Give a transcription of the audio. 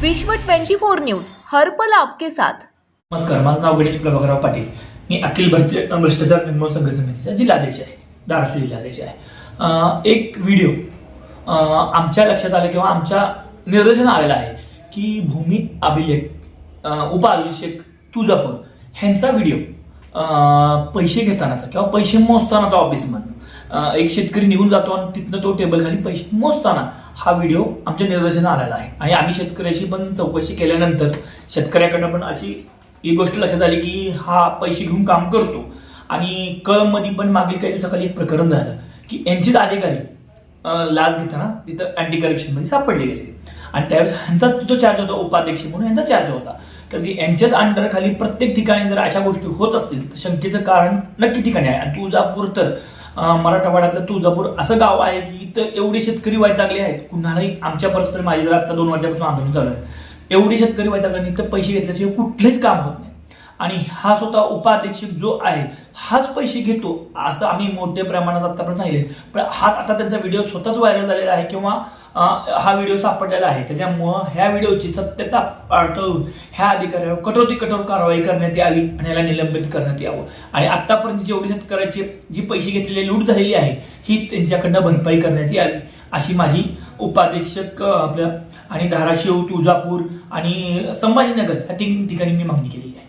विश्व 24 न्यूज हरपल आपके साथ. नमस्कार माझं नाव गणेश प्रभाकरराव पाटील. मी अखिल भारतीय भ्रष्टाचार निर्मूलन संघ समितीचा जिल्हाध्यक्ष आहे धाराशिव जिल्हाध्यक्ष आहे. एक व्हिडिओ आमच्या लक्षात आलं किंवा आमच्या निदर्शन आलेलं आहे की भूमी अभिलेख अं, उपअभिषेक तुळजापूर ह्यांचा व्हिडिओ पैसे घेतानाचा किंवा पैसे मोजतानाचा ऑफिसमधून एक शेतकरी निघून जातो आणि तिथनं तो टेबल खाली पैसे मोजताना हा व्हिडिओ आमच्या निदर्शनात आलेला आहे. आणि आम्ही शेतकऱ्याशी पण चौकशी केल्यानंतर शेतकऱ्याकडनं पण अशी ही गोष्ट लक्षात आली की हा पैसे घेऊन काम करतो. आणि कळमध्ये पण मागील काही दिवसाखाली एक प्रकरण झालं की यांचेच अधिकारी लाच घेताना तिथं अँटी करप्शनमध्ये सापडले गेले. आणि त्यावेळेस ह्यांचा तो चार्ज होता उपाध्यक्ष म्हणून यांचा चार्ज होता. तर की यांच्याच अंडरखाली प्रत्येक ठिकाणी जर अशा गोष्टी होत असतील तर शंकेचं कारण नक्की ठिकाणी आहे. आणि तुळजापूर तर मराठवाड्यातलं तुळजापूर असं गाव आहे की इथं एवढे शेतकरी वैतागले आहेत. कुणालाही आमच्या परस्पर माझी जर आता दोन वर्षापासून आंदोलन चालू आहे. एवढे शेतकरी वैतागले इथं पैसे घेतल्याशिवाय कुठलेच काम होत नाही. आणि हा स्वतः उपाधीक्षक जो आहे हाच पैसे घेतो असं आम्ही मोठ्या प्रमाणात आतापर्यंत सांगितले पण हा आता त्यांचा व्हिडिओ स्वतःच व्हायरल झालेला आहे किंवा हा व्हिडिओ सापडलेला आहे. त्याच्यामुळं ह्या व्हिडिओची सत्यता पाळतळून ह्या अधिकाऱ्यावर कठोर कठोर कारवाई करण्यात यावी आणि याला निलंबित करण्यात यावं. आणि आतापर्यंत जेवढी शेतकऱ्याची जी पैसे घेतलेली लूट झालेली आहे ही त्यांच्याकडनं भरपाई करण्यात यावी अशी माझी उपाध्यक्षक आपलं आपल्या आणि धाराशिव तुळजापूर आणि संभाजीनगर या तीन ठिकाणी मी मागणी केलेली आहे.